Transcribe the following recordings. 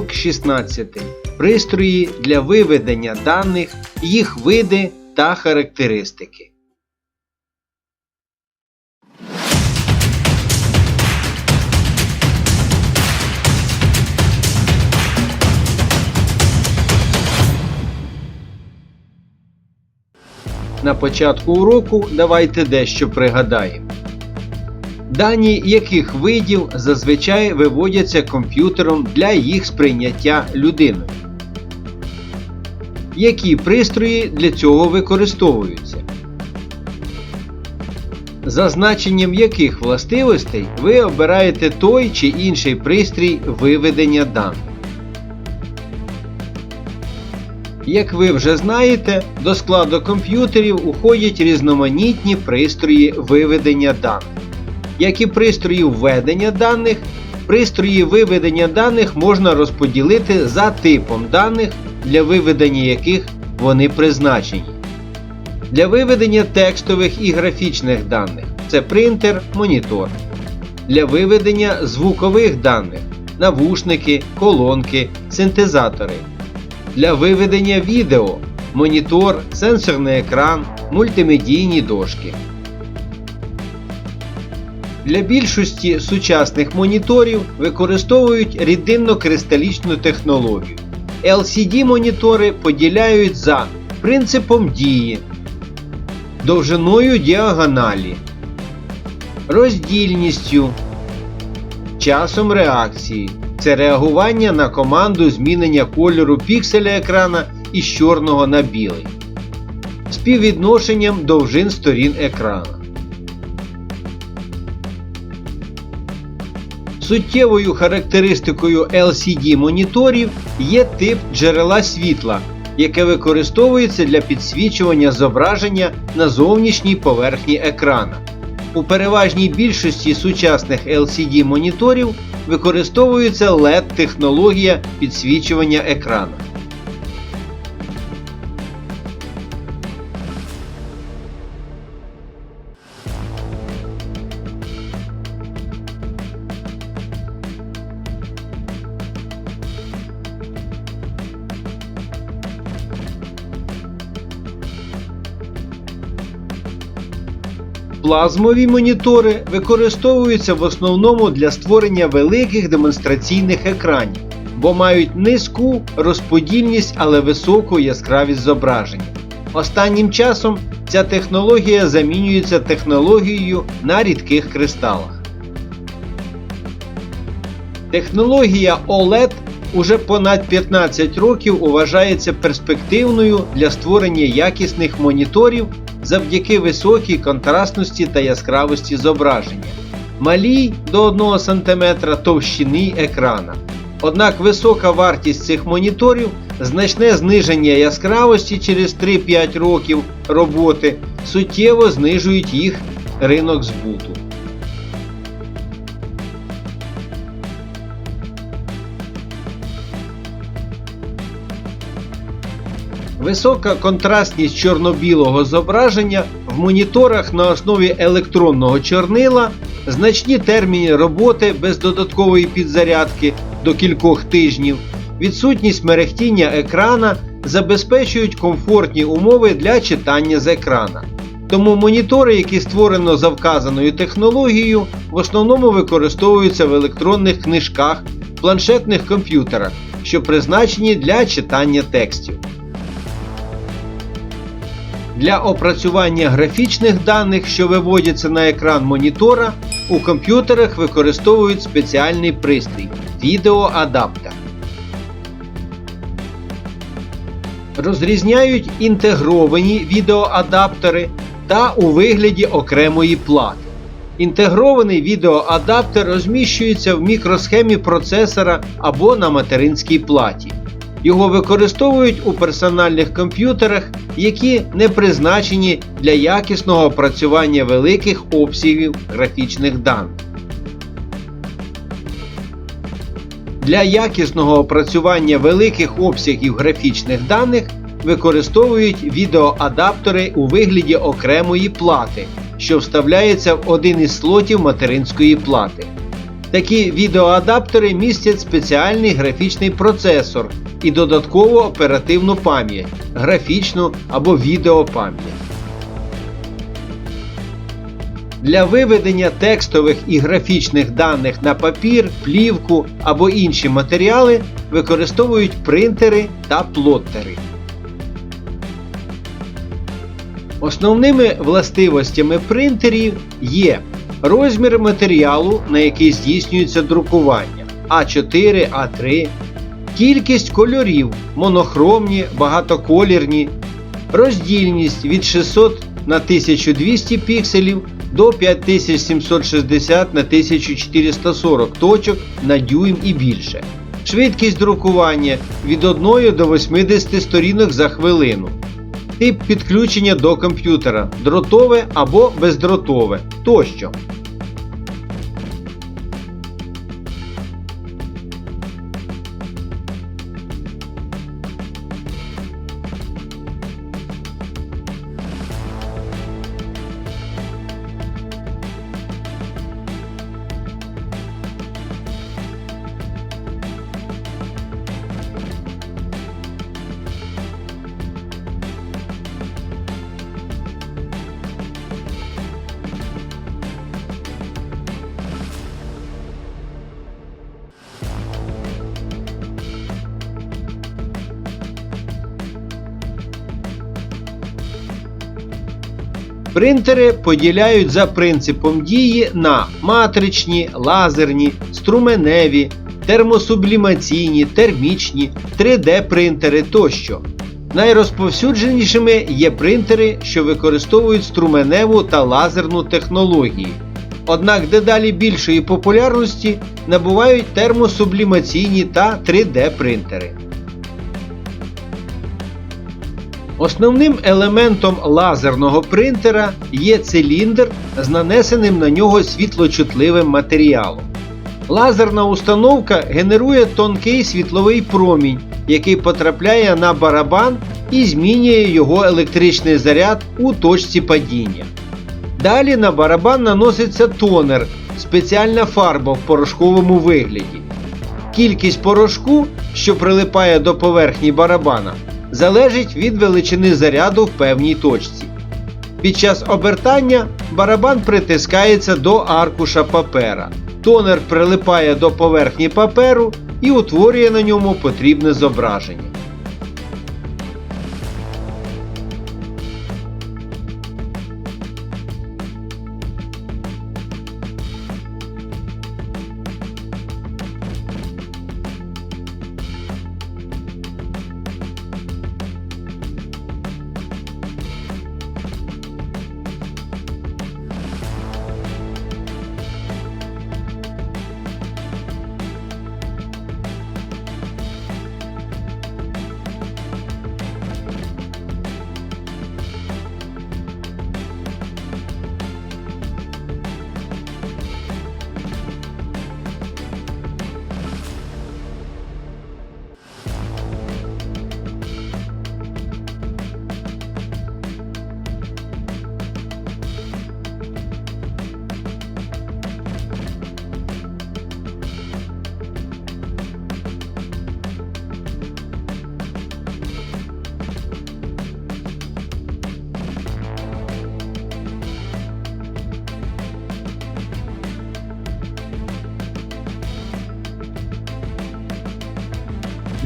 Урок 16. Пристрої для виведення даних, їх види та характеристики. На початку уроку давайте дещо пригадаємо. Дані яких видів зазвичай виводяться комп'ютером для їх сприйняття людиною. Які пристрої для цього використовуються? За значенням яких властивостей ви обираєте той чи інший пристрій виведення даних. Як ви вже знаєте, до складу комп'ютерів уходять різноманітні пристрої виведення даних. Як і пристрої введення даних, пристрої виведення даних можна розподілити за типом даних, для виведення яких вони призначені. Для виведення текстових і графічних даних це принтер, монітор. Для виведення звукових даних навушники, колонки, синтезатори. Для виведення відео монітор, сенсорний екран, мультимедійні дошки. Для більшості сучасних моніторів використовують рідинно-кристалічну технологію. LCD-монітори поділяють за принципом дії, довжиною діагоналі, роздільністю, часом реакції. Це реагування на команду змінення кольору пікселя екрана із чорного на білий, співвідношенням довжин сторін екрана. Суттєвою характеристикою LCD моніторів є тип джерела світла, яке використовується для підсвічування зображення на зовнішній поверхні екрана. У переважній більшості сучасних LCD моніторів використовується LED-технологія підсвічування екрана. Плазмові монітори використовуються в основному для створення великих демонстраційних екранів, бо мають низьку розподільність, але високу яскравість зображення. Останнім часом ця технологія замінюється технологією на рідких кристалах. Технологія OLED уже понад 15 років вважається перспективною для створення якісних моніторів завдяки високій контрастності та яскравості зображення, малій до 1 см товщини екрана. Однак висока вартість цих моніторів, значне зниження яскравості через 3-5 років роботи суттєво знижують їх ринок збуту. Висока контрастність чорно-білого зображення в моніторах на основі електронного чорнила, значні терміни роботи без додаткової підзарядки до кількох тижнів, відсутність мерехтіння екрана забезпечують комфортні умови для читання з екрана. Тому монітори, які створено за вказаною технологією, в основному використовуються в електронних книжках, планшетних комп'ютерах, що призначені для читання текстів. Для опрацювання графічних даних, що виводяться на екран монітора, у комп'ютерах використовують спеціальний пристрій відеоадаптер. Розрізняють інтегровані відеоадаптери та у вигляді окремої плати. Інтегрований відеоадаптер розміщується в мікросхемі процесора або на материнській платі. Його використовують у персональних комп'ютерах, які не призначені для якісного опрацювання великих обсягів графічних даних. Для якісного опрацювання великих обсягів графічних даних використовують відеоадаптери у вигляді окремої плати, що вставляється в один із слотів материнської плати. Такі відеоадаптери містять спеціальний графічний процесор і додаткову оперативну пам'ять, графічну або відеопам'ять. Для виведення текстових і графічних даних на папір, плівку або інші матеріали використовують принтери та плоттери. Основними властивостями принтерів є розмір матеріалу, на який здійснюється друкування А4, А3, кількість кольорів монохромні, багатоколірні, роздільність від 600 на 1200 пікселів до 5760 на 1440 точок на дюйм і більше. Швидкість друкування від 1 до 80 сторінок за хвилину. Тип підключення до комп'ютера дротове або бездротове тощо. Принтери поділяють за принципом дії на матричні, лазерні, струменеві, термосублімаційні, термічні, 3D принтери тощо. Найрозповсюдженішими є принтери, що використовують струменеву та лазерну технології. Однак дедалі більшої популярності набувають термосублімаційні та 3D Основним елементом лазерного принтера є циліндр з нанесеним на нього світлочутливим матеріалом. Лазерна установка генерує тонкий світловий промінь, який потрапляє на барабан і змінює його електричний заряд у точці падіння. Далі на барабан наноситься тонер, спеціальна фарба в порошковому вигляді. Кількість порошку, що прилипає до поверхні барабана, залежить від величини заряду в певній точці. Під час обертання барабан притискається до аркуша папера. Тонер прилипає до поверхні паперу і утворює на ньому потрібне зображення.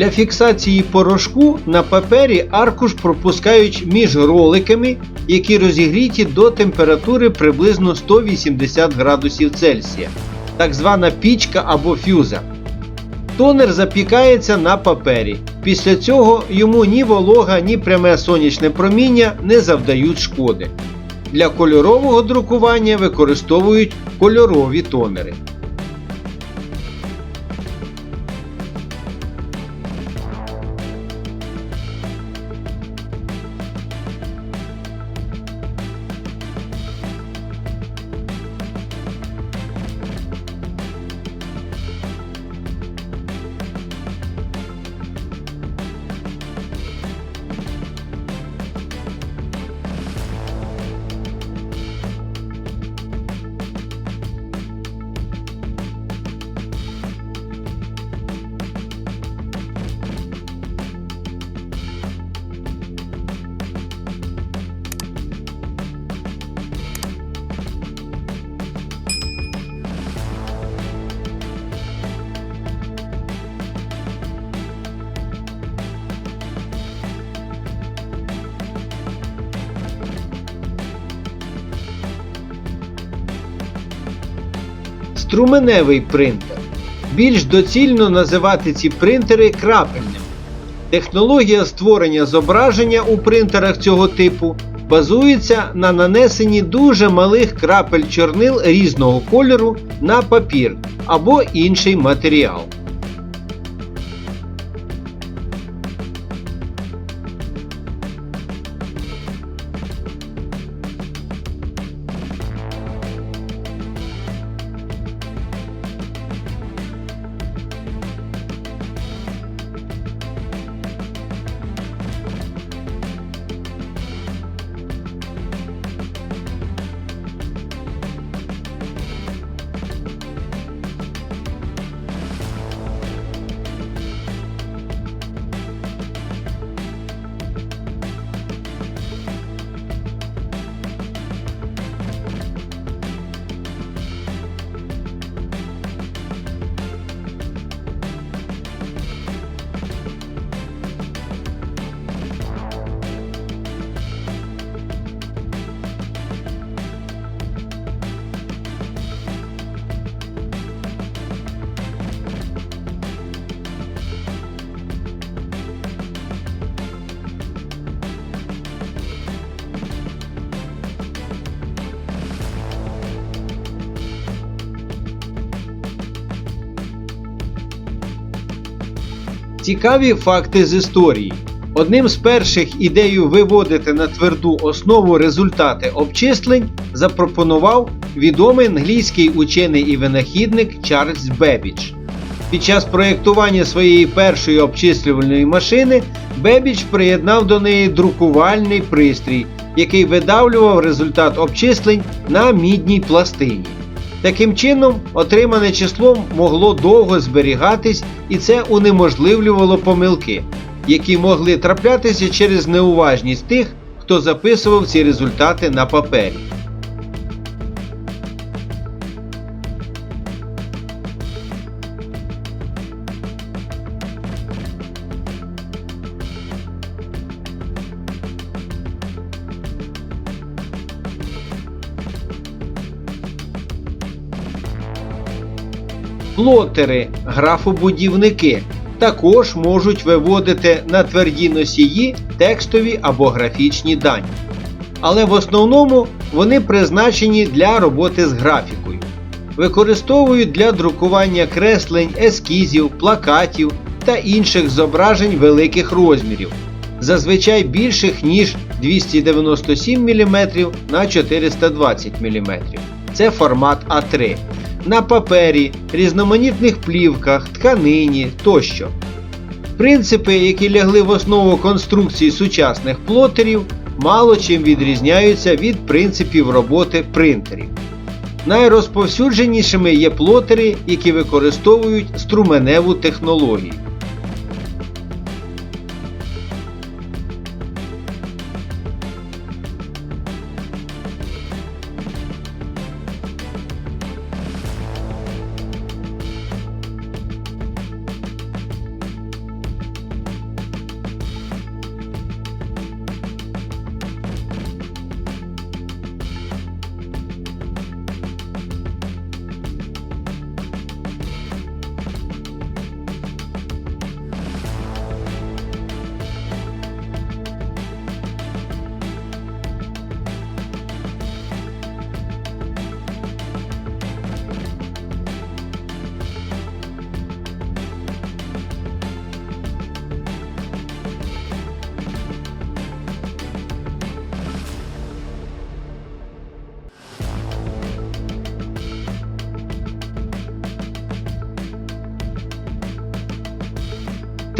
Для фіксації порошку на папері аркуш пропускають між роликами, які розігріті до температури приблизно 180 градусів Цельсія, так звана пічка або фюза. Тонер запікається на папері. Після цього йому ні волога, ні пряме сонячне проміння не завдають шкоди. Для кольорового друкування використовують кольорові тонери. Струменевий принтер. Більш доцільно називати ці принтери крапельними. Технологія створення зображення у принтерах цього типу базується на нанесенні дуже малих крапель чорнил різного кольору на папір або інший матеріал. Цікаві факти з історії. Одним з перших ідею виводити на тверду основу результати обчислень запропонував відомий англійський учений і винахідник Чарльз Бебіч. Під час проєктування своєї першої обчислювальної машини Бебіч приєднав до неї друкувальний пристрій, який видавлював результат обчислень на мідній пластині. Таким чином, отримане число могло довго зберігатись, і це унеможливлювало помилки, які могли траплятися через неуважність тих, хто записував ці результати на папері. Плотери, графобудівники також можуть виводити на тверді носії текстові або графічні дані. Але в основному вони призначені для роботи з графікою. Використовують для друкування креслень, ескізів, плакатів та інших зображень великих розмірів, зазвичай більших ніж 297 мм на 420 мм. Це формат А3 на папері, різноманітних плівках, тканині тощо. Принципи, які лягли в основу конструкції сучасних плотерів, мало чим відрізняються від принципів роботи принтерів. Найрозповсюдженішими є плотери, які використовують струменеву технологію.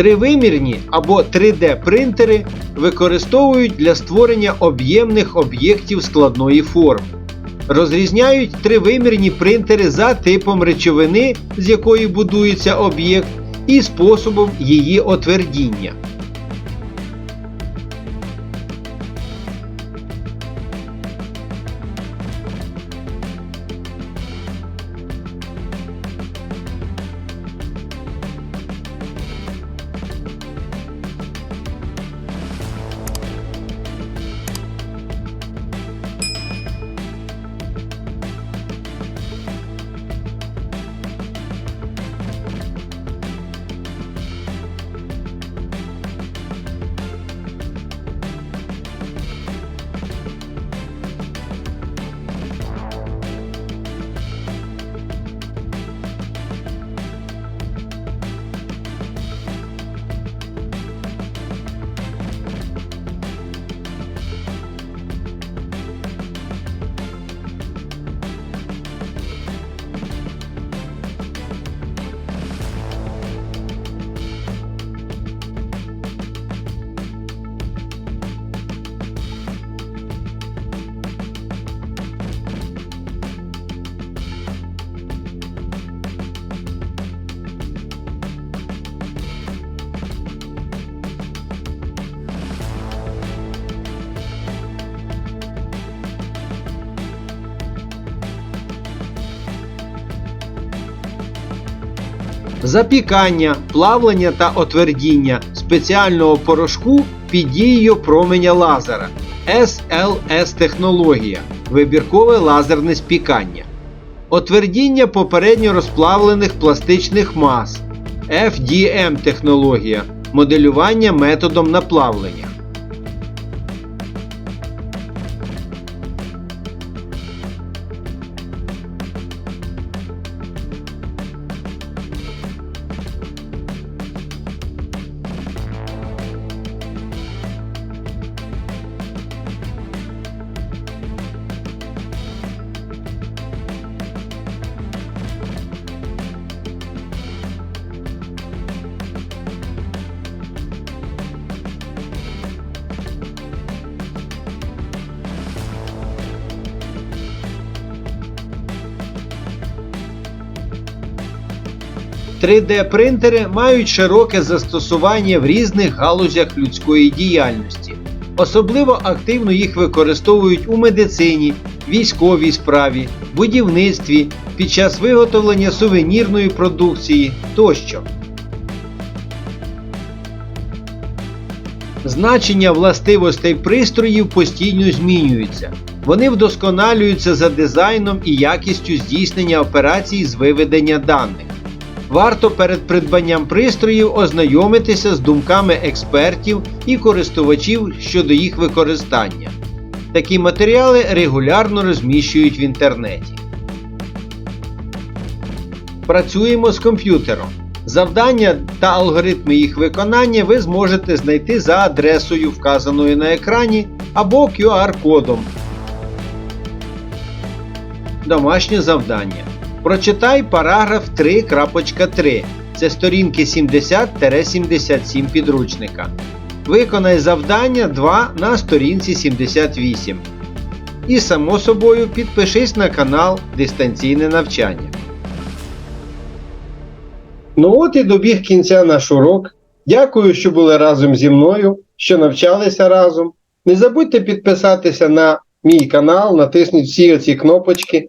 Тривимірні або 3D принтери використовують для створення об'ємних об'єктів складної форми. Розрізняють тривимірні принтери за типом речовини, з якої будується об'єкт, і способом її отвердіння. Запікання, плавлення та отвердіння спеціального порошку під дією променя лазера. SLS технологія. Вибіркове лазерне спікання, отвердіння попередньо розплавлених пластичних мас. FDM технологія. Моделювання методом наплавлення. – 3D-принтери мають широке застосування в різних галузях людської діяльності. Особливо активно їх використовують у медицині, військовій справі, будівництві, під час виготовлення сувенірної продукції тощо. Значення властивостей пристроїв постійно змінюються. Вони вдосконалюються за дизайном і якістю здійснення операцій з виведення даних. Варто перед придбанням пристроїв ознайомитися з думками експертів і користувачів щодо їх використання. Такі матеріали регулярно розміщують в інтернеті. Працюємо з комп'ютером. Завдання та алгоритми їх виконання ви зможете знайти за адресою, вказаною на екрані, або QR-кодом. Домашнє завдання. Прочитай параграф 3.3. Це сторінки 70-77 підручника. Виконай завдання 2 на сторінці 78. І само собою підпишись на канал Дистанційне навчання. Ну от і добіг кінця наш урок. Дякую, що були разом зі мною, що навчалися разом. Не забудьте підписатися на мій канал, натисніть всі оці кнопочки.